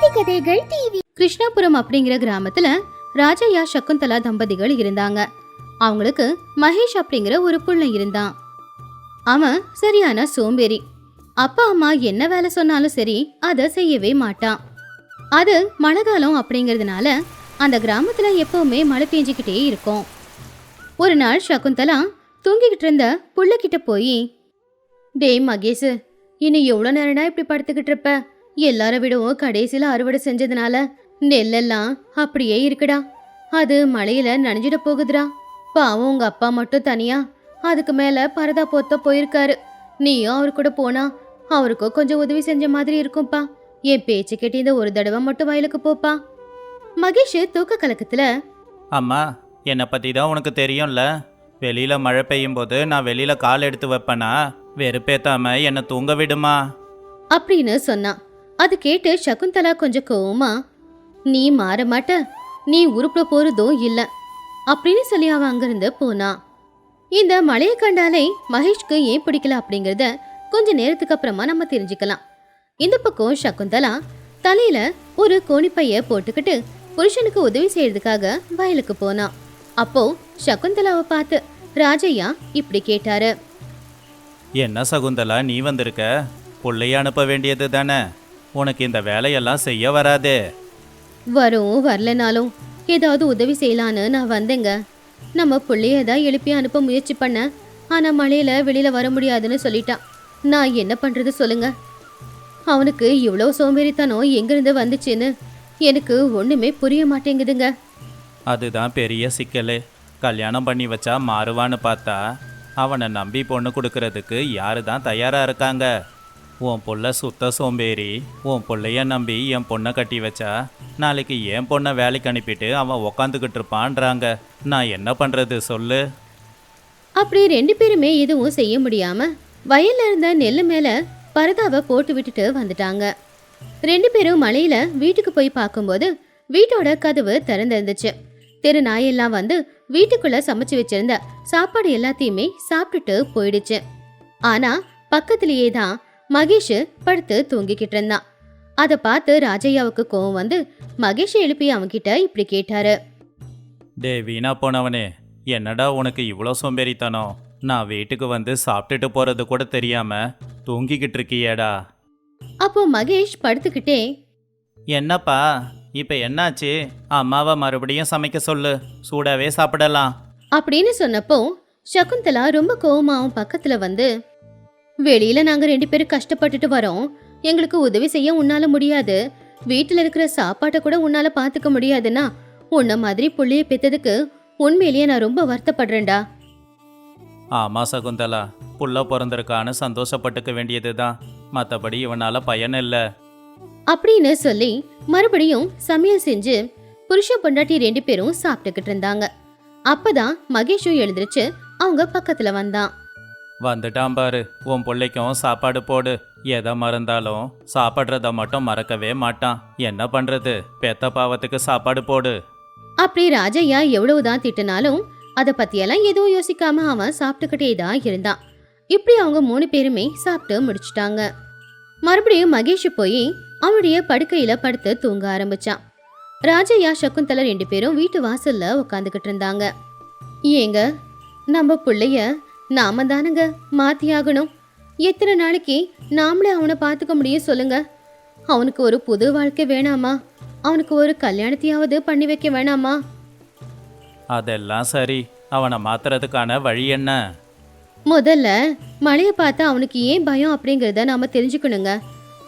நீதி கதைகள் டிவி கிருஷ்ணாபுரம் அப்படிங்கிற கிராமத்துல ராஜையா சகுந்தலா தம்பதிகள் இருந்தாங்க. அவங்களுக்கு மகேஷ் அப்படிங்கிற ஒரு புள்ள இருந்தான். அவன் சரியான சோம்பேறி. அப்பா அம்மா என்ன வேலை சொன்னாலும் சரி அதை செய்யவே மாட்டான். அது மழைக்காலம் அப்படிங்கிறதுனால அந்த கிராமத்துல எப்பவுமே மழை பெஞ்சிக்கிட்டே இருக்கும். ஒரு நாள் சகுந்தலா தூங்கிக்கிட்டு இருந்த புள்ளக்கிட்ட போய் டேய் மகேஷ் இன்னும் எவ்வளோ நேரம்னா இப்படி படுத்துக்கிட்டு இருப்ப? எல்லார விடவும் கடைசியில் அறுவடை செஞ்சதுனால நெல்லெல்லாம் அப்படியே இருக்குடா. அது மழையில நனைஞ்சிட போகுதுடா. பாவம் உங்க அப்பா மட்டும் தனியா அதுக்கு மேல பரதா பொத்த போயிருக்காரு. நீயும் அவர் கூட போனா அவருக்கும் கொஞ்சம் உதவி செஞ்ச மாதிரி இருக்கும்பா. என் பேச்சு கேட்டு இந்த ஒரு தடவை மட்டும் வயலுக்கு போப்பா. மகேஷ் தூக்க கலக்கத்துல அம்மா என்னை பற்றி தான் உனக்கு தெரியும்ல? வெளியில் மழை பெய்யும் போது நான் வெளியில் கால் எடுத்து வைப்பேனா? வெறுப்பேத்தாம என்னை தூங்க விடுமா? அப்படின்னு சொன்னான் அது கேட்டு சகுந்தலா கொஞ்சம் கோவமா நீ மாற மாட்ட. நீ உருப்பிட போறதோ இல்ல. அப்படின்னு சொல்லி அவன் அங்கிருந்து போனா. இந்த மழையை கண்டாலே மகேஷ்க்கு ஏன் பிடிக்கல அப்படிங்கிறத கொஞ்ச நேரத்துக்கு அப்புறமா நம்ம தெரிஞ்சுக்கலாம். இந்த பக்கம் சகுந்தலா தலையில ஒரு கோணிப்பைய போட்டுக்கிட்டு புருஷனுக்கு உதவி செய்யறதுக்காக வயலுக்கு போனான் அப்போ சகுந்தலாவை பார்த்து ராஜையா இப்படி கேட்டாரு. என்ன சகுந்தலா நீ வந்திருக்க? பிள்ளைய அனுப்ப வேண்டியது தானே? உனக்கு இந்த வேலையெல்லாம் செய்ய வராதே. வரும் வரலனாலும் ஏதாவது உதவி செய்யலான்னு நான் வந்தேங்க. நம்ம புள்ளைய தான் எழுப்பி அனுப்ப முயற்சி பண்ணேன் ஆனா மழையில வெளியில வர முடியாதுன்னு சொல்லிட்டான் நான் என்ன பண்றது சொல்லுங்க. அவனுக்கு இவ்வளோ சோம்பேறித்தனம் எங்கிருந்து வந்துச்சுன்னு எனக்கு ஒண்ணுமே புரிய மாட்டேங்குதுங்க. அதுதான் பெரிய சிக்கலே. கல்யாணம் பண்ணி வச்சா மாறுவான்னு பார்த்தா அவனை நம்பி பொண்ணு கொடுக்கறதுக்கு யாரு தான் தயாராக இருக்காங்க? உன் புள்ள சுத்த சோம்பேறி உன் பிள்ளைய நம்பி என் பொண்ணை கட்டி வச்சா நாளைக்கு என் பொண்ணை வேலைக்கு அனுப்பிட்டு அவன் உக்காந்துக்கிட்டு இருப்பான்றாங்க. நான் என்ன பண்ணுறது சொல்லு. அப்படி ரெண்டு பேருமே எதுவும் செய்ய முடியாம வயல்ல இருந்த நெல் மேல பரதாவை போட்டு விட்டுட்டு வந்துட்டாங்க. ரெண்டு பேரும் மலையில வீட்டுக்கு போய் பார்க்கும்போது வீட்டோட கதவு திறந்திருந்துச்சு. தெரு நாயெல்லாம் வந்து வீட்டுக்குள்ள சமைச்சு வச்சிருந்த சாப்பாடு எல்லாத்தையுமே சாப்பிட்டுட்டு போயிடுச்சு. ஆனா பக்கத்திலேயே தான் மகேஷ் படுத்து தூங்கிக்கிட்டு இருந்தான். அதை பார்த்து ராஜையாவுக்கு கோவம் வந்து மகேஷ் எழுப்பி அவன்கிட்ட இப்படி கேட்டாரு. டே வீணா போனவனே என்னடா உனக்கு இவ்வளோ சோம்பேறித்தனம்? நான் வீட்டுக்கு வந்து சாப்பிட்டுட்டு போகிறது கூட தெரியாம தூங்கிக்கிட்டு இருக்கியேடா. அப்போ மகேஷ் படுத்துக்கிட்டே என்னப்பா இப்போ என்னாச்சு? அம்மாவை மறுபடியும் சமைக்க சொல்லு சூடாவே சாப்பிடலாம். அப்படின்னு சொன்னப்போ சகுந்தலா ரொம்ப கோவமா அவன் பக்கத்துல வந்து வெளியில நாங்க ரெண்டு பேரும் கஷ்டப்பட்டுட்டு வரோம். எங்களுக்கு உதவி செய்ய உன்னால முடியாது. வீட்டுல இருக்கிற சாப்பாட்டை கூட உன்னால பாத்துக்க முடியாதுன்னா உன்ன மாதிரி புள்ளைய பெத்ததுக்கு உண்மையிலேயே நான் ரொம்ப வருத்தப்படுறேன்டா. ஆமா சகுந்தலா புள்ள பிறந்திருக்கான்னு சந்தோஷப்பட்டுக்க வேண்டியது தான் மற்றபடி இவனால் பயன் இல்லை. அப்படின்னு சொல்லி மறுபடியும் சமையல் செஞ்சு புருஷ பொண்டாட்டி ரெண்டு பேரும் சாப்பிட்டுக்கிட்டு இருந்தாங்க. அப்பதான் மகேஷும் எழுந்திருச்சு அவங்க பக்கத்துல வந்தான். வந்துட்டான் பாரு. உன் பிள்ளைக்கும் சாப்பாடு போடு. எதை மறந்தாலும் சாப்பிட்றத மட்டும் மறக்கவே மாட்டான். என்ன பண்ணுறது பெத்த பாவத்துக்கு சாப்பாடு போடு. அப்படி ராஜையா எவ்வளவுதான் திட்டினாலும் அதை பத்தியெல்லாம் எதுவும் யோசிக்காம அவன் சாப்பிட்டுக்கிட்டே தான் இருந்தான். இப்படி அவங்க மூணு பேருமே சாப்பிட்டு முடிச்சிட்டாங்க. மறுபடியும் மகேஷ் போய் அவனுடைய படுக்கையில படுத்து தூங்க ஆரம்பிச்சான். ராஜையா சகுந்தலா ரெண்டு பேரும் வீட்டு வாசல்ல உட்காந்துக்கிட்டு இருந்தாங்க. ஏங்க நம்ம பிள்ளைய நாம தானுங்க மாத்தி ஆகணும் எத்தனை நாளைக்கு நாமளே அவனை பார்த்துக்க முடியும் சொல்லுங்க. அவனுக்கு ஒரு புது வாழ்க்கை வேணாமா? அவனுக்கு ஒரு கல்யாணத்தையாவது பண்ணி வைக்க வேணாமா? அதெல்லாம் சரி. அவனை மாத்துறதுக்கான வழி என்ன? முதல்ல மழையை பார்த்தா அவனுக்கு ஏன் பயம் அப்படிங்கிறத நாம தெரிஞ்சுக்கணுங்க.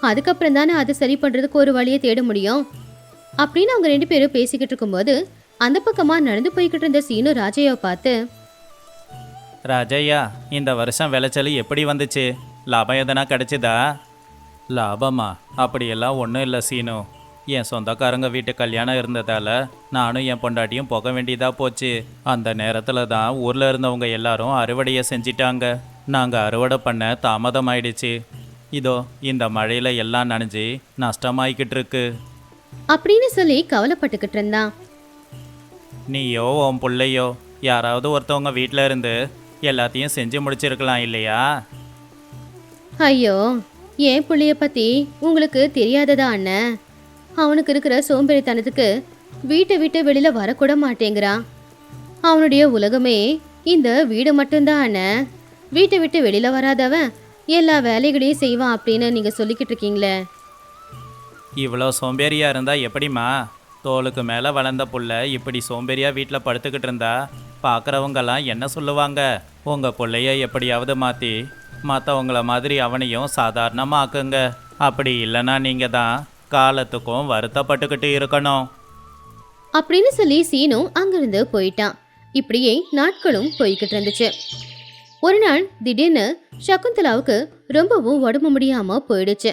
அதுக்கப்புறம் தானே அதை சரி பண்றதுக்கு ஒரு வழியை தேட முடியும். அப்படின்னு அவங்க ரெண்டு பேரும் பேசிக்கிட்டு இருக்கும்போது அந்த பக்கமா நடந்து போய்கிட்டு இருந்த சீனு ராஜையாவை பார்த்து ராஜையா இந்த வருஷம் விளைச்சல் எப்படி வந்துச்சு? லாபம் எதனா கிடைச்சதா? லாபமா? அப்படியெல்லாம் ஒன்றும் இல்லை சீனு. என் சொந்தக்காரங்க வீட்டு கல்யாணம் இருந்ததால நானும் என் பொண்டாட்டியும் போக வேண்டியதாக போச்சு. அந்த நேரத்தில் தான் ஊரில் இருந்தவங்க எல்லாரும் அறுவடையை செஞ்சிட்டாங்க. நாங்கள் அறுவடை பண்ண தாமதம் ஆயிடுச்சு இதோ இந்த மழையில் எல்லாம் நனைஞ்சு நஷ்டமாயிக்கிட்டு இருக்கு. அப்படின்னு சொல்லி கவலைப்பட்டுக்கிட்டு இருந்தான். நீயோ உன் பிள்ளையோ யாராவது ஒருத்தவங்க வீட்டில் இருந்து எல்லாத்தையும் செஞ்சு முடிச்சிருக்கலாம் இல்லையா? ஐயோ என் புள்ளைய பத்தி உங்களுக்கு தெரியாததா அண்ணன் அவனுக்கு இருக்கிற சோம்பேறித்தனத்துக்கு வீட்டை விட்டு வெளியில வரக்கூட மாட்டேங்கிறான். அவனுடைய உலகமே இந்த வீடு மட்டும்தான் அண்ணன் வீட்டை விட்டு வெளியில வராதவன் எல்லா வேலைகளையும் செய்வான் அப்படின்னு நீங்க சொல்லிக்கிட்டு இருக்கீங்களே. இவ்வளோ சோம்பேறியா இருந்தா எப்படிம்மா? தோலுக்கு மேலே வளர்ந்த புள்ள இப்படி சோம்பேறியா வீட்டில் படுத்துக்கிட்டு இருந்தா பார்க்குறவங்கெல்லாம் என்ன சொல்லுவாங்க? உங்கள் பிள்ளைய எப்படியாவது மாற்றி மற்றவங்கள மாதிரி அவனையும் சாதாரணமாக ஆக்குங்க அப்படி இல்லைன்னா நீங்கள் தான் காலத்துக்கும் வருத்தப்பட்டுக்கிட்டு இருக்கணும். அப்படின்னு சொல்லி சீனு அங்கிருந்து போயிட்டான். இப்படியே நாட்களும் போய்கிட்டு இருந்துச்சு. ஒரு நாள் திடீர்னு சகுந்தலாவுக்கு ரொம்பவும் உடம்பு முடியாம போயிடுச்சு.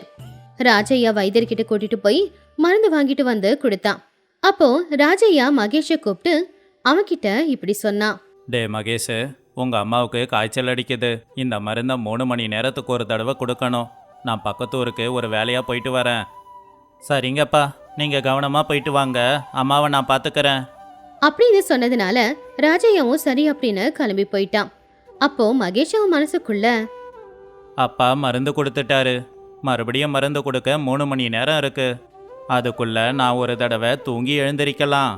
ராஜையா வைத்தியர்கிட்ட கூட்டிட்டு போய் மருந்து வாங்கிட்டு வந்து கொடுத்தான். அப்போ ராஜையா மகேஷை கூப்பிட்டு அவன்கிட்ட இப்படி சொன்னான். டே மகேஷ் உங்கள் அம்மாவுக்கு காய்ச்சல் அடிக்குது. இந்த மருந்தை மூணு மணி நேரத்துக்கு ஒரு தடவை கொடுக்கணும். நான் பக்கத்து ஊருக்கு ஒரு வேலையாக போயிட்டு வரேன். சரிங்கப்பா நீங்கள் கவனமாக போயிட்டு வாங்க. அம்மாவை நான் பார்த்துக்கிறேன் அப்படின்னு சொன்னதுனால ராஜையாவும் சரி அப்படின்னு கிளம்பி போயிட்டான். அப்போ மகேஷ் அவன் மனசுக்குள்ள அப்பா மருந்து கொடுத்துட்டாரு. மறுபடியும் மருந்து கொடுக்க மூணு மணி நேரம் இருக்கு. அதுக்குள்ள நான் ஒரு தடவை தூங்கி எழுந்திருக்கலாம்.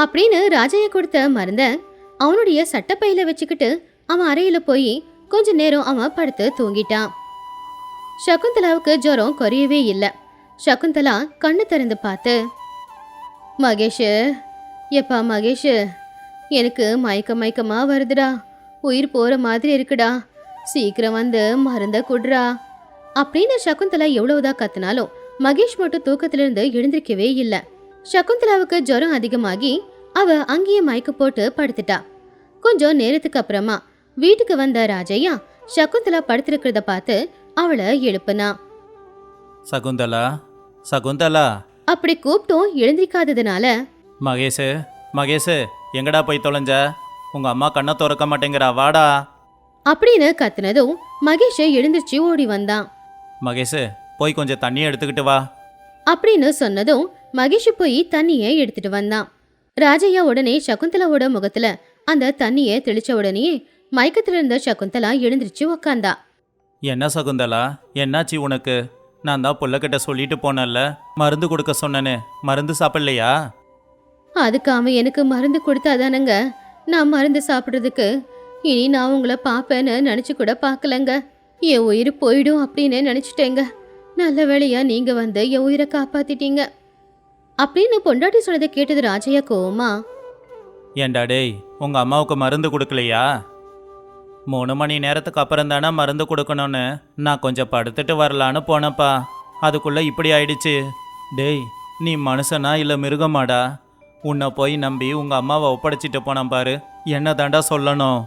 அப்படின்னு ராஜைய கொடுத்த மருந்த அவனுடைய சட்டப்பையில வச்சுக்கிட்டு அவன் அறையில போய் கொஞ்ச நேரம் அவன் படுத்து தூங்கிட்டான். சகுந்தலாவுக்கு ஜுரம் குறையவே இல்லை. சகுந்தலா கண்ணு திறந்து பார்த்து மகேஷ் எப்பா மகேஷ் எனக்கு மயக்க மயக்கமா வருதுடா. உயிர் போற மாதிரி இருக்குடா. சீக்கிரம் வந்து மருந்த குடுறா. அப்படின்னு சகுந்தலா எவ்வளவுதான் கத்தினாலும் மகேஷ் மட்டும் தூக்கத்திலிருந்து எழுந்திருக்கவே இல்லை. சகுந்தலாவுக்கு ஜுரம் அதிகமாகி அவ அங்கேயே மயக்க போட்டு படுத்துட்டா. கொஞ்சம் நேரத்துக்கு அப்புறமா வீட்டுக்கு வந்த ராஜையா சகுந்தலா படுத்திருக்கிறத பார்த்து அவளை எழுப்புனா. சகுந்தலா சகுந்தலா. அப்படி கூப்பிட்டும் எழுந்திருக்காததுனால. மகேஷ் மகேஷ் எங்கடா போய் தொலைஞ்ச? உங்க அம்மா கண்ணை திறக்க மாட்டேங்கிறா வாடா. அப்படின்னு கத்துனதும் மகேஷ் எழுந்திருச்சு ஓடி வந்தான் மகேஷ் போய் கொஞ்சம் தண்ணி எடுத்துக்கிட்டு வா. அப்படின்னு சொன்னதும் மகேஷ் போய் தண்ணியை எடுத்துட்டு வந்தான் ராஜையா உடனே சகுந்தலாவோட முகத்துல அந்த தண்ணியை தெளிச்ச உடனே மயக்கத்துல இருந்த சகுந்தலா எழுந்திருச்சு உக்காந்தா. என்ன சகுந்தலா? என்னாச்சு உனக்கு? நான் தான் புள்ளக்கிட்ட சொல்லிட்டு போனேன்ல. மருந்து கொடுக்க சொன்னேனே. மருந்து சாப்பிடலையா? அதுக்கு அவன் எனக்கு மருந்து கொடுத்தாதானங்க நான் மருந்து சாப்பிட்றதுக்கு. இனி நான் உங்களை பார்ப்பேன்னு நினச்சி கூட பார்க்கலங்க. என் உயிர் போயிடும் அப்படின்னு நினச்சிட்டேங்க. நல்ல வேளையா நீங்கள் வந்து என் உயிரை காப்பாத்திட்டீங்க. அப்படின்னு பொண்டாட்டி சொன்னதை கேட்டது ராஜையா கோவமா? ஏண்டா டேய் உங்க அம்மாவுக்கு மருந்து கொடுக்கலையா? மூணு மணி நேரத்துக்கு அப்புறம் தானே மருந்து கொடுக்கணும்னு நான் கொஞ்சம் படுத்துட்டு வரலான்னு போனப்பா அதுக்குள்ள இப்படி ஆயிடுச்சு. டேய் நீ மனுஷனா இல்லை மிருகமாடா? உன்னை போய் நம்பி உங்க அம்மாவை ஒப்படைச்சிட்டு போனேன் பாரு. என்ன தாண்டா சொல்லணும்.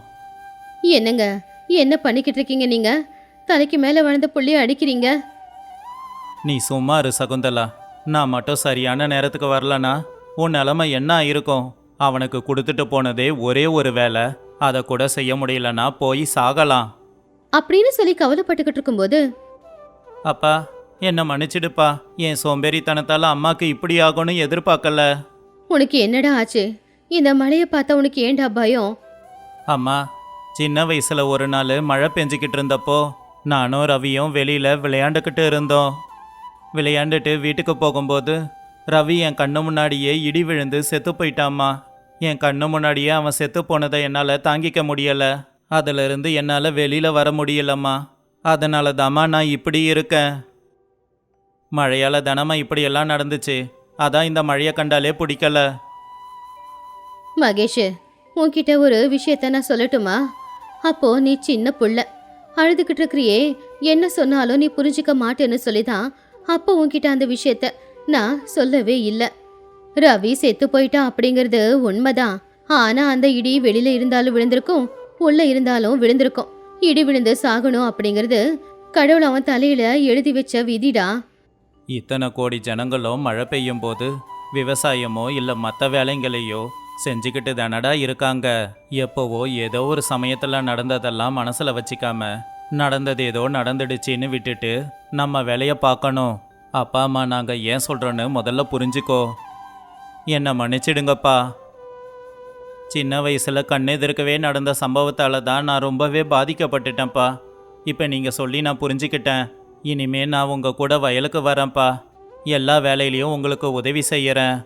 என்னங்க? என்ன பண்ணிக்கிட்டு இருக்கீங்க நீங்க? தலைக்கு மேலே வளர்ந்த புள்ளிய அடிக்கிறீங்க? நீ சும்மா இரு சகுந்தலா. நான் மட்டும் சரியான நேரத்துக்கு வரலனா உன் நிலமை என்ன ஆயிருக்கும்? அவனுக்கு கொடுத்துட்டு போனதே ஒரே ஒரு வேலை. அதை கூட செய்ய முடியலனா போய் சாகலாம். அப்படின்னு சொல்லி கவலைப்பட்டுக்கிட்டு இருக்கும்போது அப்பா என்னை மன்னிச்சிடுப்பா. என் சோம்பேறித்தனத்தால் அம்மாக்கு இப்படி ஆகும்னு எதிர்பார்க்கல. உனக்கு என்னடா ஆச்சு? இந்த மழையை பார்த்தா உனக்கு ஏன்டா பயம்? அம்மா சின்ன வயசுல ஒரு நாள் மழை பெஞ்சிக்கிட்டு இருந்தப்போ நானும் ரவியும் வெளியில விளையாண்டுக்கிட்டு இருந்தோம். விளையாண்டுட்டு வீட்டுக்கு போகும்போது ரவி என் கண்ணு முன்னாடியே இடி விழுந்து செத்து போயிட்டாம்மா. என் கண்ணு முன்னாடியே அவன் செத்து போனதை என்னால் தாங்கிக்க முடியலை. அதிலிருந்து என்னால் வெளியில் வர முடியலம்மா. அதனால தாம்மா நான் இப்படி இருக்கேன். மழையால் தினமும் இப்படியெல்லாம் நடந்துச்சு. அதான் இந்த மழையை கண்டாலே பிடிக்கல. மகேஷ் உன்கிட்ட ஒரு விஷயத்த நான் சொல்லட்டுமா? அப்போ நீ சின்ன புள்ள. அழுதுகிட்டு இருக்கிறியே. என்ன சொன்னாலும் நீ புரிஞ்சுக்க மாட்டேன்னு சொல்லிதான் அப்போ உன்கிட்ட அந்த விஷயத்த நான் சொல்லவே இல்லை. ரவி செத்து போயிட்டான் அப்படிங்கிறது உண்மைதான். ஆனா அந்த இடி வெளியில இருந்தாலும் விழுந்திருக்கும் உள்ள இருந்தாலும் விழுந்திருக்கும். இடி விழுந்து சாகணும் அப்படிங்கிறது கடவுள் அவன் தலையில எழுதி வச்ச விதிடா. இத்தனை கோடி ஜனங்களும் மழை பெய்யும் போது விவசாயமோ இல்லை மற்ற வேலைங்களையோ செஞ்சுக்கிட்டு தானடா இருக்காங்க. எப்போவோ ஏதோ ஒரு சமயத்தில் நடந்ததெல்லாம் மனசில் வச்சுக்காம நடந்தது ஏதோ நடந்துடுச்சின்னு விட்டுட்டு நம்ம வேலையை பார்க்கணும். அப்பா அம்மா நாங்கள் ஏன் சொல்கிறோன்னு முதல்ல புரிஞ்சுக்கோ. என்னை மன்னிச்சிடுங்கப்பா. சின்ன வயசில் கண்ணெதிர்க்கவே நடந்த சம்பவத்தால் தான் நான் ரொம்பவே பாதிக்கப்பட்டுட்டேன்ப்பா. இப்போ நீங்கள் சொல்லி நான் புரிஞ்சுக்கிட்டேன். இனிமே நான் உங்கள் கூட வயலுக்கு வரேன்ப்பா. எல்லா வேலையிலையும் உங்களுக்கு உதவி செய்கிறேன்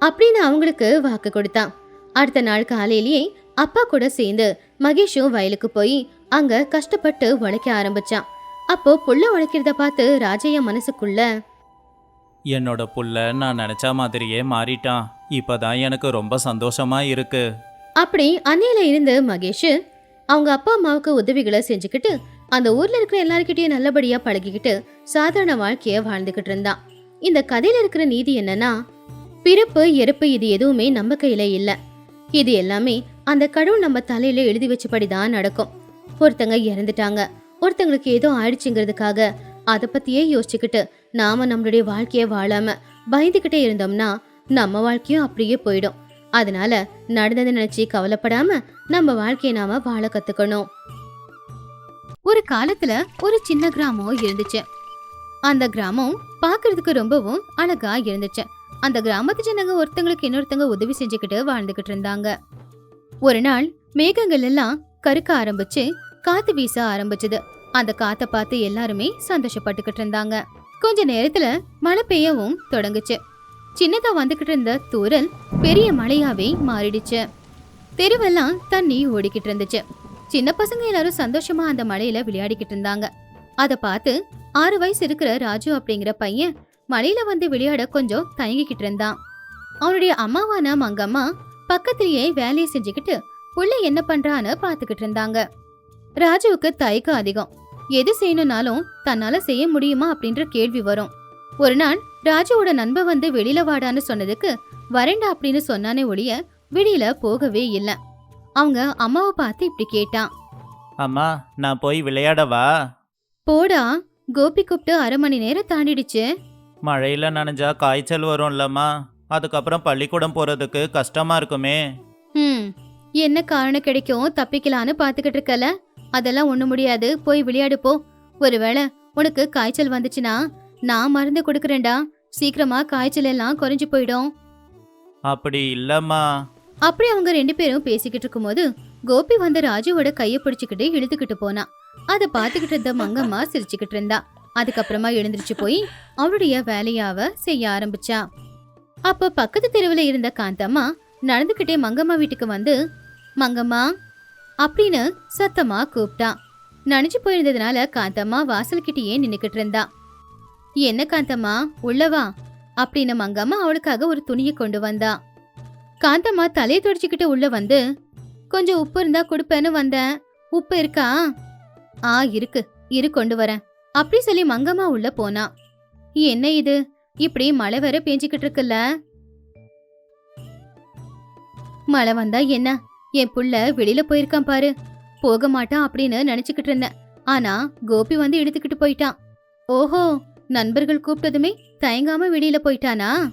அப்படின்னு அவங்களுக்கு வாக்கு கொடுத்தான். அடுத்த நாள் காலையிலேயே அப்பா கூட சேர்ந்து மகேஷும் வயலுக்கு போய் அங்க கஷ்டப்பட்டு உழைக்க ஆரம்பிச்சான். அப்போ புள்ள உழைக்கிறத பார்த்து ராஜையா மனசுக்குள்ள என்னோட புள்ள நான் நினைச்ச மாதிரியே மாறிட்டான். இப்பதான் எனக்கு ரொம்ப சந்தோஷமா இருக்கு. அப்படி அன்னையில இருந்து மகேஷ் அவங்க அப்பா அம்மாவுக்கு உதவிகளை செஞ்சுக்கிட்டு அந்த ஊர்ல இருக்கிற எல்லார்கிட்டயும் நல்லபடியா பழகிக்கிட்டு சாதாரண வாழ்க்கைய வாழ்ந்துகிட்டு இருந்தான். இந்த கதையில இருக்கிற நீதி என்னன்னா பிறப்பு இறப்பு இது எதுவுமே நம்ம கையில இல்ல. இது எல்லாமே அந்த கடவுள் நம்ம தலையில எழுதி வச்சபடி தான் நடக்கும். ஒருத்தங்க இறந்துட்டாங்க. ஒருத்தங்களுக்கு ஏதோ ஆயிடுச்சுங்கிறதுக்காக அதை பத்தியே யோசிச்சுக்கிட்டு நாம நம்மளுடைய வாழ்க்கையை வாழாம பயந்துகிட்டே இருந்தோம்னா நம்ம வாழ்க்கையும் அப்படியே போயிடும். அதனால நடந்ததை நினைச்சு கவலைப்படாம நம்ம வாழ்க்கையை நாம வாழ கத்துக்கணும். ஒரு காலத்துல ஒரு சின்ன கிராமம் இருந்துச்சு. அந்த கிராமம் பாக்குறதுக்கு ரொம்பவும் அழகா இருந்துச்சு. அந்த கிராமத்து ஜனங்க ஒருத்தங்களுக்கு இன்னொருத்தங்க உதவி செஞ்சுக்கிட்டு வாழ்ந்துகிட்டு இருந்தாங்க. ஒரு நாள் மேகங்கள் எல்லாம் கருக்க ஆரம்பிச்சு காத்து வீச ஆரம்பிச்சது. அந்த காத்த பார்த்து எல்லாருமே சந்தோஷப்பட்டுக்கிட்டு இருந்தாங்க. கொஞ்ச நேரத்துல மழை பெய்யவும் தொடங்குச்சு. சின்னதா வந்துகிட்டு இருந்த தூரல் பெரிய மழையாவே மாறிடுச்சு. தெருவெல்லாம் தண்ணி ஓடிக்கிட்டு இருந்துச்சு. சின்ன பசங்க எல்லாரும் சந்தோஷமா அந்த மழையில விளையாடிக்கிட்டு இருந்தாங்க. அதை பார்த்து ஆறு வயசு இருக்கிற ராஜு அப்படிங்கிற பையன் மழையில வந்து விளையாட கொஞ்சம் தயங்கிக்கிட்டு இருந்தான். அவனுடைய அம்மாவான மங்கம்மா பக்கத்திலேயே வேலையை செஞ்சுக்கிட்டு புள்ள என்ன பண்றான்னு பாத்துக்கிட்டு இருந்தாங்க. ராஜுவுக்கு தயக்கம் அதிகம். எது செய்யணும்னாலும் தன்னால செய்ய முடியுமா அப்படின்ற கேள்வி வரும். ஒரு நாள் ராஜுவோட நண்பன் வந்து வெளியில வாடான்னு சொன்னதுக்கு வரேன்டா அப்படின்னு சொன்னானே ஒழிய வெளியில போகவே இல்ல. அவங்க அம்மாவை பார்த்து இப்படி கேட்டான். அம்மா நான் போய் விளையாடவா போடா கோபி கூப்பிட்டு அரை மணி நேரம் தாண்டிடுச்சு. மழையில நனைஞ்சா காய்ச்சல் வரும்லம்மா. அதுக்கப்புறம் பள்ளிக்கூடம் போறதுக்கு கஷ்டமா இருக்குமே. ம் என்ன காரணம் கிடைக்கும்? தப்பிக்கலான்னு பாத்துக்கிட்டு இருக்கல. அதெல்லாம் ஒண்ணு முடியாது. போய் விளையாடு போ. ஒருவேளை உனக்கு காய்ச்சல் வந்துச்சுன்னா நான் மருந்து கொடுக்கறேன்டா. சீக்கிரமா காய்ச்சல் எல்லாம் குறைஞ்சு போயிடும். அப்படி இல்லம்மா. அப்படி அவங்க ரெண்டு பேரும் பேசிக்கிட்டு இருக்கும்போது கோபி வந்து ராஜுவோட கைய பிடிச்சுக்கிட்டு இழுத்துக்கிட்டு போனான் அதை பார்த்துக்கிட்டு இருந்த மங்கம்மா சிரிச்சுக்கிட்டு இருந்தா. அதுக்கப்புறமா எழுந்திருச்சு போய் அவளுடைய வேலையாவ செய்ய ஆரம்பிச்சா. அப்ப பக்கத்து தெருவில் இருந்த காந்தம்மா நடந்துக்கிட்டே மங்கம்மா வீட்டுக்கு வந்து மங்கம்மா அப்படின்னு சத்தமா கூப்பிட்டா நனைஞ்சு போயிருந்ததுனால காந்தம்மா வாசல்கிட்டயே நின்னுக்கிட்டு இருந்தா. என்ன காந்தம்மா உள்ளவா அப்படின்னு மங்கம்மா அவளுக்காக ஒரு துணியை கொண்டு வந்தா. காந்தம்மா தலையை துடைச்சிக்கிட்டு உள்ள வந்து கொஞ்சம் உப்பு இருந்தா கொடுப்பேன்னு வந்தேன். உப்பு இருக்கா? ஆ இருக்கு. இரு கொண்டு வரேன். அப்படி சொல்லி மங்கம்மா உள்ள போனா. என்ன இது? இப்படி மழை வேற பேஞ்சுக்கிட்டு இருக்குல்ல? மழை வந்தா என்ன? என் புள்ள வெளியில போயிருக்கான் பாரு. போக மாட்டான் அப்படின்னு நினைச்சுக்கிட்டு இருந்தேன். ஆனா கோபி வந்து எடுத்துக்கிட்டு போயிட்டான். ஓஹோ நண்பர்கள் கூப்பிட்டதுமே தயங்காம வெளியில போயிட்டானா?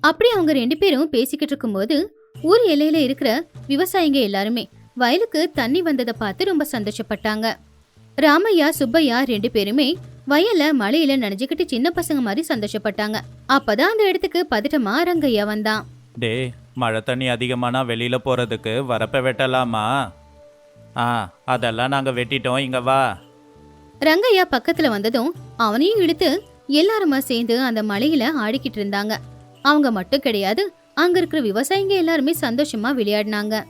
அப்படி அவங்க ரெண்டு பேரும் பேசிக்கிட்டு இருக்கும்போது ஊர் எல்லையில இருக்கிற விவசாயிங்க எல்லாருமே வயலுக்கு தண்ணி வந்ததை பார்த்து ரொம்ப சந்தோஷப்பட்டாங்க. ராமையா சுப்பையா ரெண்டு பேருமே வயல்ல மழையில நனைஞ்சுக்கிட்டு சின்ன பசங்க மாதிரி சந்தோஷப்பட்டாங்க. அப்பதான் அந்த இடத்துக்கு பதட்டமா ரங்கையா வந்தான். டே மழை தண்ணி அதிகமானா வெளியில போறதுக்கு வரப்ப வெட்டலாமா? ஆ அதெல்லாம் நாங்க வெட்டிட்டோம். இங்க வா. ரங்கையா பக்கத்துல வந்ததும் அவனையும் இழுத்து எல்லாருமா சேர்ந்து அந்த மலையில ஆடிக்கிட்டு இருந்தாங்க. அவங்க மட்டும் கிடையாது அங்க இருக்கிற விவசாயிங்க எல்லாருமே சந்தோஷமா விளையாடினாங்க.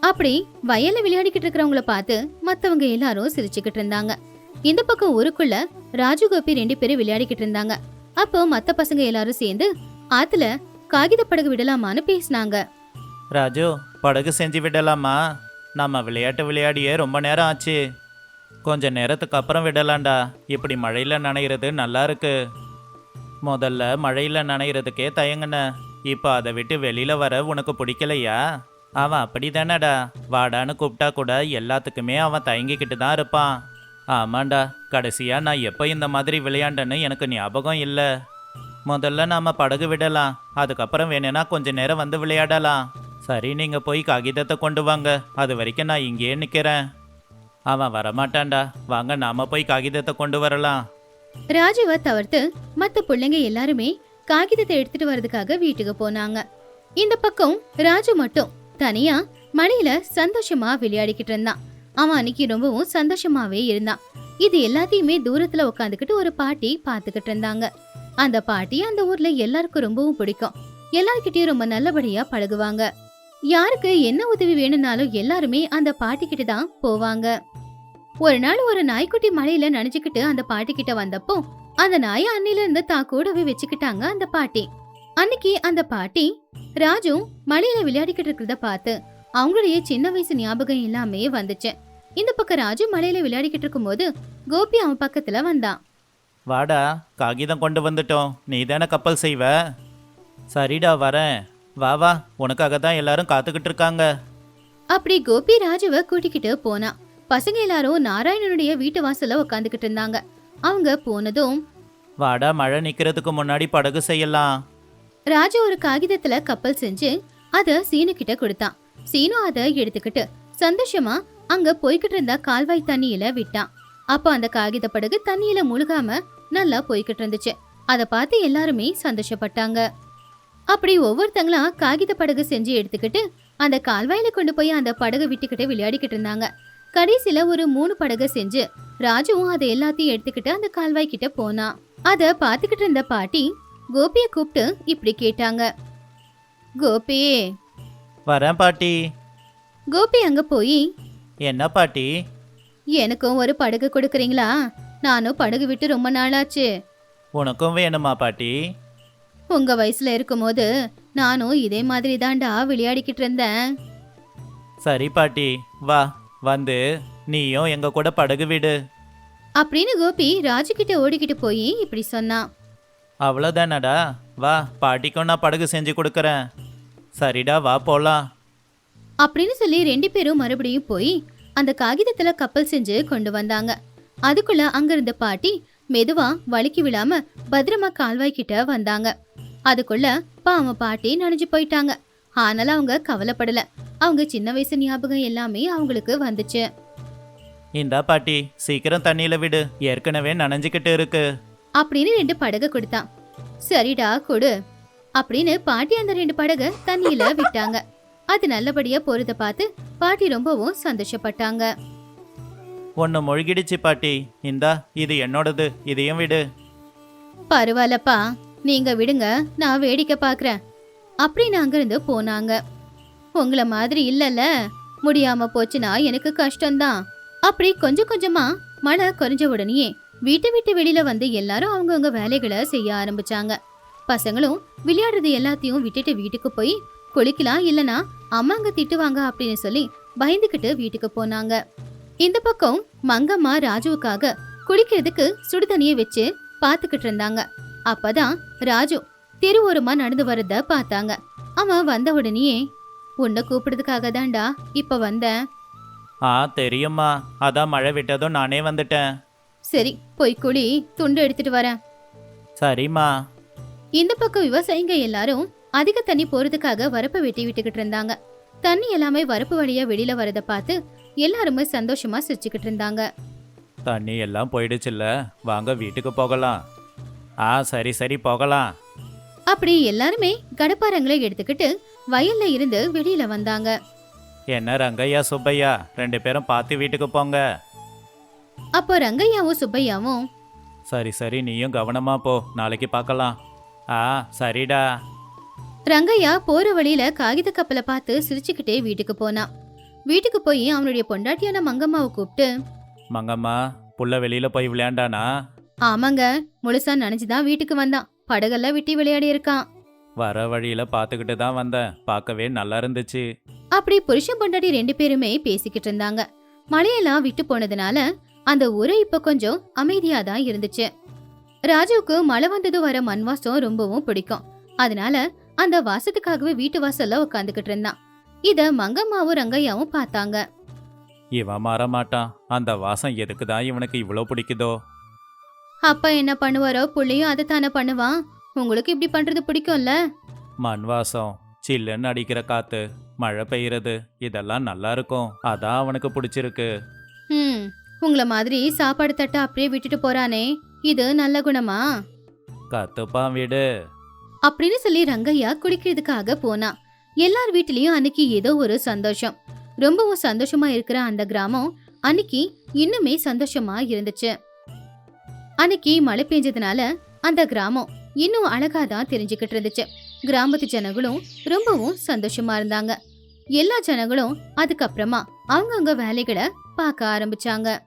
அப்படி வயல்ல விளையாடிக்கிட்டு இருக்கிறவங்கள பார்த்து மத்தவங்க எல்லாரும் சிரிச்சுக்கிட்டு இருந்தாங்க. இந்த பக்கம் ஊருக்குள்ள ராஜு கோபி ரெண்டு பேரும் விளையாடிக்கிட்டு இருந்தாங்க. அப்போ மத்த பசங்க எல்லாரும் சேர்ந்து ஆத்துல காகித படகு விடலாமான்னு பேசினாங்க. ராஜு படகு செஞ்சு விடலாமா? நம்ம விளையாட்டு விளையாடியே ரொம்ப நேரம் ஆச்சு. கொஞ்ச நேரத்துக்கு அப்புறம் விடலாம்டா. இப்படி மழையில் நனையிறது நல்லா இருக்கு. முதல்ல மழையில் நனையிறதுக்கே தயங்குன. இப்போ அதை விட்டு வெளியில் வர உனக்கு பிடிக்கலையா? அவன் அப்படி தானடா வாடான்னு கூப்பிட்டா கூட எல்லாத்துக்குமே அவன் தயங்கிக்கிட்டு தான் இருப்பான். ஆமாண்டா கடைசியாக நான் எப்போ இந்த மாதிரி விளையாண்டேன்னு எனக்கு ஞாபகம் இல்லை. முதல்ல நாம் படகு விடலாம். அதுக்கப்புறம் வேணும்னா கொஞ்ச நேரம் வந்து விளையாடலாம். சரி நீங்கள் போய் காகிதத்தை கொண்டு வாங்க. அது வரைக்கும் நான் இங்கேயே நிற்கிறேன் அவன் வரமாட்டான்டா. வாங்க நாம போய் காகிதத்தை கொண்டு வரலாம். ராஜுவை தவிர்த்து மற்ற பிள்ளைங்க எல்லாருமே காகிதத்தை எடுத்துட்டு வர்றதுக்காக வீட்டுக்கு போனாங்க. இந்த பக்கம் ராஜு மட்டும் தனியா மணியில் சந்தோஷமா விளையாடிக்கிட்டு இருந்தான். அவன் அன்னைக்கு ரொம்பவும் சந்தோஷமாவே இருந்தான். இது எல்லாத்தையுமே தூரத்துல உட்காந்துக்கிட்டு ஒரு பாட்டி பாத்துக்கிட்டு இருந்தாங்க. அந்த பாட்டி அந்த ஊர்ல எல்லாருக்கும் ரொம்பவும் பிடிக்கும். எல்லார்கிட்டயும் ரொம்ப நல்லபடியா பழகுவாங்க. யாருக்கு என்ன உதவி வேணும்னாலும் எல்லாருமே அந்த பாட்டி கிட்ட தான் போவாங்க. ஒரு நாள் ஒரு நாய்க்குட்டி மலையில நினைச்சுக்கிட்டு அந்த பாட்டி கிட்ட வந்தப்போ அந்த நாயை அன்னில இருந்து தான் கூடவே வச்சுக்கிட்டாங்க அந்த பாட்டி. அன்னைக்கு அந்த பாட்டி ராஜு மலையில விளையாடிக்கிட்டு இருக்கிறத பார்த்து அவங்களுடைய சின்ன வயசு ஞாபகம் எல்லாமே வந்துச்சு. இந்த பக்கம் ராஜு மழையில விளையாடிக்கிட்டு இருக்கும்போது கோபி அவன் பக்கத்துல வந்தான். வாடா காகிதம் கொண்டு வந்துட்டோம். நீ தானே கப்பல் செய்வ? சரிடா வரேன். வா வா. உனக்காக தான் எல்லாரும் காத்துக்கிட்டு இருக்காங்க. அப்படி கோபி ராஜுவை கூட்டிக்கிட்டு போனான். பசங்க எல்லாரும் நாராயணனுடைய வீட்டு வாசல்ல உட்காந்துக்கிட்டு இருந்தாங்க. அவங்க போனதும் வாடா மழை நிக்கிறதுக்கு முன்னாடி படகு செய்யலாம். ராஜு ஒரு காகிதத்துல கப்பல் செஞ்சு அத சீனு கிட்ட கொடுத்தான். சீனு அதை எடுத்துக்கிட்டு சந்தோஷமா அங்க போய்கிட்டு இருந்த கால்வாய் தண்ணியில விட்டான். அப்போ அந்த காகித படகு தண்ணியில முழுகாம நல்லா போய்கிட்டு இருந்துச்சு. அதை பார்த்து எல்லாருமே சந்தோஷப்பட்டாங்க. அப்படி ஒவ்வொருத்தங்களா காகித படகு செஞ்சு எடுத்துக்கிட்டு அந்த கால்வாயில கொண்டு போய் அந்த படகு விட்டுக்கிட்டு விளையாடிக்கிட்டு இருந்தாங்க. கடைசியில ஒரு மூணு படகு செஞ்சு ராஜுவும் அதை எல்லாத்தையும் எடுத்துக்கிட்டு அந்த கால்வாய் கிட்ட போனான். அத பாத்துக்கிட்டு இருந்த பாட்டி கோபிய கூப்பிட்டு இப்படி கேட்டாங்க. கோபி வரேன் பாட்டி. கோபி அங்க போய் என்ன பாட்டி? எனக்கும் ஒரு படகு கொடுக்குறீங்களா? நானும் படகு விட்டு ரொம்ப நாளாச்சு. உனக்கும் வேணுமா பாட்டி? உங்க வயசுல இருக்கும்போது நானும் இதே மாதிரி தான்டா விளையாடிக்கிட்டு இருந்தேன். சரி பாட்டி. வா வந்து நீயும் எங்க கூட படகு விடு. அப்படின்னு கோபி ராஜு கிட்ட ஓடிக்கிட்டு போய் இப்படி சொன்னான். அவ்வளோதானடா வா பாட்டிக்கும் நான் படகு செஞ்சு கொடுக்குறேன். சரிடா வா போலாம். அப்படின்னு சொல்லி ரெண்டு பேரும் மறுபடியும் போய் அந்த காகிதத்துல கப்பல் செஞ்சு கொண்டு வந்தாங்க. அதுக்குள்ள அங்க இருந்த பாட்டி மெதுவா வழுக்கி விழாம பத்திரமா கால்வாய் கிட்ட வந்தாங்க. அதுக்குள்ள பாவம் பாட்டி நனைஞ்சு போயிட்டாங்க. ஆனாலும் அவங்க கவலைப்படல. அவங்க சின்ன வயசு ஞாபகம் எல்லாமே அவங்களுக்கு வந்துச்சு. இந்தா பாட்டி சீக்கிரம் தண்ணியில விடு. ஏற்கனவே நனைஞ்சுக்கிட்டு இருக்கு. அப்படின்னு ரெண்டு படகு கொடுத்தான். சரிடா கொடு. அப்படின்னு பாட்டி அந்த ரெண்டு படகு தண்ணியில விட்டாங்க. அது நல்லபடியா போறத பார்த்து பாட்டி ரொம்பவும் சந்தோஷப்பட்டாங்க. ஒன்று முழுகிடுச்சு பாட்டி. இந்தா இது என்னோடது. இதையும் விடு. பரவாயில்லப்பா. நீங்க விடுங்க. நான் வேடிக்கை பார்க்கறேன். அப்படின்னு அங்கிருந்து போனாங்க. உங்கள மாதிரி இல்லல்ல. முடியாம போச்சுன்னா எனக்கு கஷ்டம்தான். அப்படி கொஞ்சம் கொஞ்சமா மழை குறைஞ்ச உடனேயே வீட்டை விட்டு வெளியில வந்து எல்லாரும் அவங்கவங்க வேலைகளை செய்ய ஆரம்பிச்சாங்க. பசங்களும் விளையாடுறது எல்லாத்தையும் விட்டுட்டு வீட்டுக்கு போய் குளிக்கலாம் இல்லனா அம்மாங்க திட்டுவாங்க அப்படின்னு சொல்லி பயந்துகிட்டு வீட்டுக்கு போனாங்க. இந்த பக்கம் மங்கம்மா ராஜுவுக்காக குளிக்கிறதுக்கு சுடு தண்ணியை வச்சு பாத்துக்கிட்டு இருந்தாங்க. அப்பதான் ராஜு தெருவோரமா நடந்து வரத பார்த்தாங்க. அவன் வந்த உடனேயே உன்னை கூப்பிடுறதுக்காக தான்டா இப்ப வந்தேன். ஆ தெரியுமா அதான் மழை விட்டதும் நானே வந்துட்டேன். சரி போய் குளி துண்டு எடுத்துட்டு வரேன். சரிம்மா. இந்த பக்கம் விவசாயிங்க எல்லாரும் அதிக தண்ணி போறதுக்காக வரப்பை வெட்டி விட்டுக்கிட்டு இருந்தாங்க. தண்ணி எல்லாமே வரப்பு வழியா வெளியில வரத பார்த்து எல்லாருமே சந்தோஷமா சிரிச்சுக்கிட்டு இருந்தாங்க. தண்ணி எல்லாம் போயிடுச்சுல்ல. வாங்க வீட்டுக்கு போகலாம். ஆ சரி சரி போகலாம். அப்படி எல்லாருமே கடப்பாரங்களை எடுத்துக்கிட்டு வயல்ல இருந்து வெளியில வந்தாங்க. என்ன ரங்கையா சுப்பையா? ரெண்டு பேரும் பார்த்து வீட்டுக்கு போங்க. அப்போ ரங்கையாவும் சுப்பையாவும் சரி சரி நீயும் கவனமா போ. நாளைக்கு பார்க்கலாம். ஆ சரிடா. ரங்கையா போற வழியில காகித கப்பலை பார்த்து சிரிச்சுக்கிட்டே வீட்டுக்கு போனான் வீட்டுக்கு போய் அவனுடைய பொண்டாட்டியான மங்கம்மாவை கூப்பிட்டு மங்கம்மா புள்ள வெளியில போய் விளையாண்டானா? ஆமாங்க முழுசா நனைஞ்சுதான் வீட்டுக்கு வந்தான். படகெல்லாம் விட்டி விளையாடி இருக்கான் வர வழியில பார்த்துக்கிட்டு தான் வந்தேன். பார்க்கவே நல்லா இருந்துச்சு. அப்படி புருஷன் பொண்டாட்டி ரெண்டு பேருமே பேசிக்கிட்டு இருந்தாங்க. மழையெல்லாம் விட்டு போனதுனால அந்த ஊரே இப்ப கொஞ்சம் அமைதியா தான் இருந்துச்சு. ராஜுவுக்கு மழை வந்தது வர மண் வாசம் ரொம்பவும் பிடிக்கும். அதனால அந்த வாசத்துக்காகவே வீட்டு வாசல்ல உட்காந்துக்கிட்டு இருந்தான். இத மங்கம்மாவும் ரங்கையாவும் பார்த்தாங்க. இவன் மாற மாட்டான். அந்த வாசம் எதுக்கு தான் இவனுக்கு இவ்வளோ பிடிக்குதோ? அப்பா என்ன பண்ணுவாரோ புள்ளையும் அதை தானே பண்ணுவான். உங்களுக்கு இப்படி பண்றது பிடிக்கும்ல? மண் வாசம் சில்லுன்னு அடிக்கிற காத்து மழை பெய்யறது இதெல்லாம் நல்லா இருக்கும். அதான் அவனுக்கு பிடிச்சிருக்கு. ம் உங்கள மாதிரி சாப்பாடு தட்டை அப்படியே விட்டுட்டு போறானே. இது நல்ல குணமா? கத்துப்பான் வீடு. அப்படின்னு சொல்லி ரங்கையா குடிக்கிறதுக்காக போனான் எல்லார் வீட்லயும் அன்னைக்கு ஏதோ ஒரு சந்தோஷம். ரொம்பவும் சந்தோஷமா இருக்கிற அந்த கிராமம் அன்னைக்கு இன்னுமே சந்தோஷமா இருந்துச்சு. அன்னைக்கு மழை பெஞ்சதுனால அந்த கிராமம் இன்னும் அழகா தான் தெரிஞ்சுக்கிட்டு இருந்துச்சு. கிராமத்து ஜனங்களும் ரொம்பவும் சந்தோஷமா இருந்தாங்க. எல்லா ஜனங்களும் அதுக்கப்புறமா அவங்கவங்க வேலைகளை பார்க்க ஆரம்பிச்சாங்க.